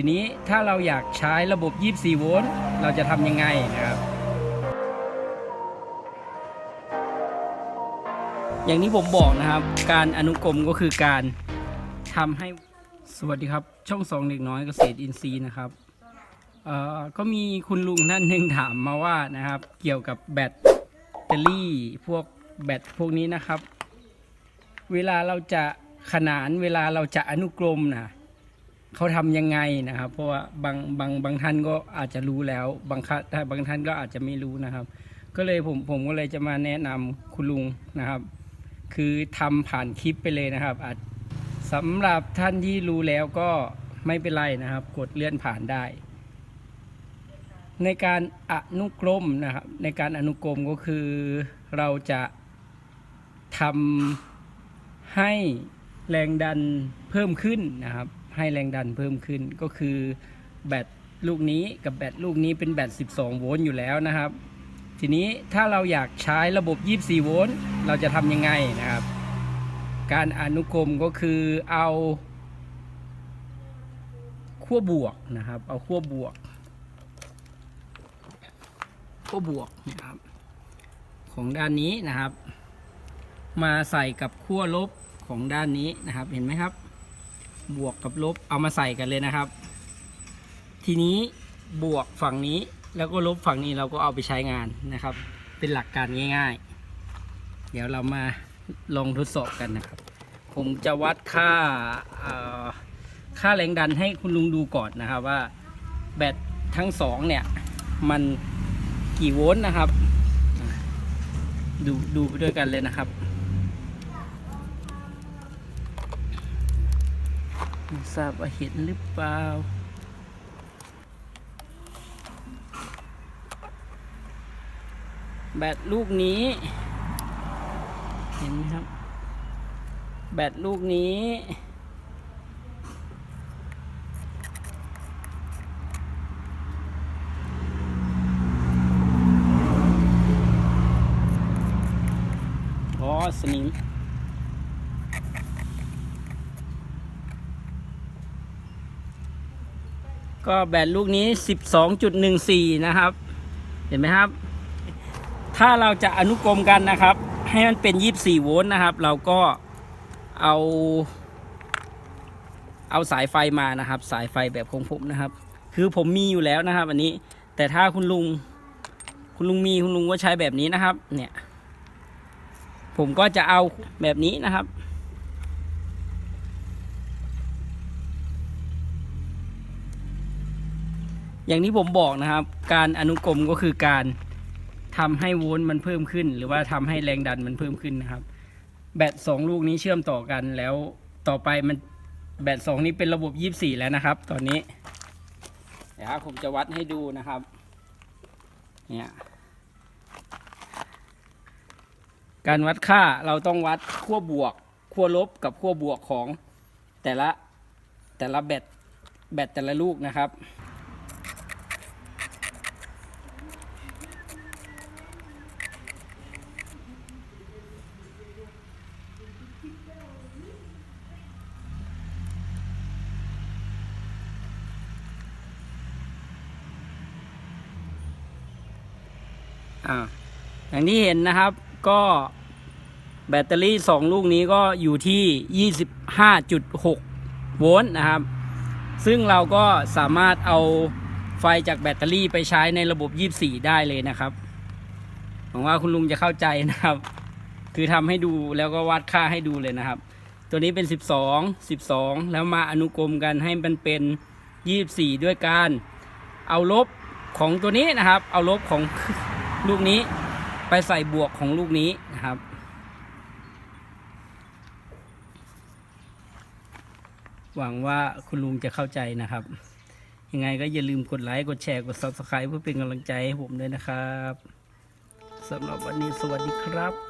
ทีนี้ถ้าเราอยากใช้ระบบ 24 โวลต์เราจะทำยังไงนะครับ อย่างที่ผมบอกนะครับ การอนุกรมก็คือการทำให้สวัสดีครับ ช่องสองเด็กน้อยเกษตรอินทรีย์นะครับเอ่อก็มีคุณลุงท่านหนึ่งถามมาว่านะครับ เกี่ยวกับแบตเตอรี่พวกแบตพวกนี้นะครับ เวลาเราจะขนานเวลาเราจะอนุกรมนะ เขาทำยังไงนะครับ เพราะว่าบางบางบางท่านก็อาจจะรู้แล้ว บางค่ะบางท่านก็อาจจะไม่รู้นะครับ ก็เลยผมผมก็เลยจะมาแนะนำคุณลุงนะครับ คือทำผ่านคลิปไปเลยนะครับอาจสำหรับท่านที่รู้แล้วก็ไม่เป็นไรนะครับ กดเลื่อนผ่านได้ ในการอนุกรมนะครับ ในการอนุกรมก็คือเราจะทำให้แรงดันเพิ่มขึ้นนะครับ ให้แรงดันเพิ่มขึ้น ก็คือแบตลูกนี้กับแบตลูกนี้เป็นแบต 12 โวลต์อยู่แล้วนะครับ ทีนี้ถ้าเราอยากใช้ระบบ 24 โวลต์เราจะทำยังไงนะครับ การอนุกรมก็คือเอาขั้วบวกนะครับ เอาขั้วบวกขั้วบวกนะครับ ของด้านนี้นะครับ มาใส่กับขั้วลบของด้านนี้นะครับเห็นไหมครับ บวกกับลบเอามาใส่กันเลยนะครับ ทีนี้บวกฝั่งนี้แล้วก็ลบฝั่งนี้เราก็เอาไปใช้งานนะครับ เป็นหลักการง่าย ๆ เดี๋ยวเรามาลองทดสอบกันนะครับ ผมจะวัดค่าค่าแรงดันให้คุณลุงดูก่อนนะครับว่าแบตทั้งสองเนี่ยมันกี่โวลต์นะครับ ดูดูไปด้วยกันเลยนะครับ ไม่ทราบว่าเห็นหรือเปล่า แบตลูกนี้ เห็นไหมครับ แบตลูกนี้ อ๋อ สนิม ก็แบตลูกนี้ 12.14 นะครับ เห็นไหมครับ ถ้าเราจะอนุกรมกันนะครับ ให้มันเป็น 24 โวลต์นะครับ เราก็เอา เอาสายไฟมานะครับ สายไฟแบบของผมนะครับ คือผมมีอยู่แล้วนะครับ อันนี้ แต่ถ้าคุณลุง คุณลุงมีคุณลุงก็ใช้แบบนี้นะครับ เนี่ย ผมก็จะเอาแบบนี้นะครับ อย่างที่ผมบอกนะครับ การอนุกรมก็คือการทำให้โวลต์มันเพิ่มขึ้น หรือว่าทำให้แรงดันมันเพิ่มขึ้นนะครับ แบตสองลูกนี้เชื่อมต่อกันแล้วต่อไปมันแบตสองนี้เป็นระบบยี่สี่แล้วนะครับ ตอนนี้เดี๋ยวผมจะวัดให้ดูนะครับเนี่ยการวัดค่าเราต้องวัดขั้วบวกขั้วลบกับขั้วบวกของแต่ละแต่ละแบตแบตแต่ละลูกนะครับ อ่าอย่างที่เห็นนะครับก็แบตเตอรี่สองลูกนี้ก็อยู่ที่ 25.6 โวลต์นะครับ ซึ่งเราก็สามารถเอาไฟจากแบตเตอรี่ไปใช้ในระบบ 24 ได้เลยนะครับหวังว่าคุณลุงจะเข้าใจนะครับ คือทำให้ดูแล้วก็วัดค่าให้ดูเลยนะครับ ตัวนี้เป็น 12 12 แล้วมาอนุกรมกันให้มันเป็น 24 ด้วยการ เอาลบของตัวนี้นะครับ เอาลบของ ลูกนี้ไปใส่บวกของลูกนี้นะครับ หวังว่าคุณลุงจะเข้าใจนะครับ ยังไงก็อย่าลืมกดไลค์ กดแชร์ กด subscribe เพื่อเป็นกำลังใจให้ผมด้วยนะครับสำหรับวันนี้สวัสดีครับ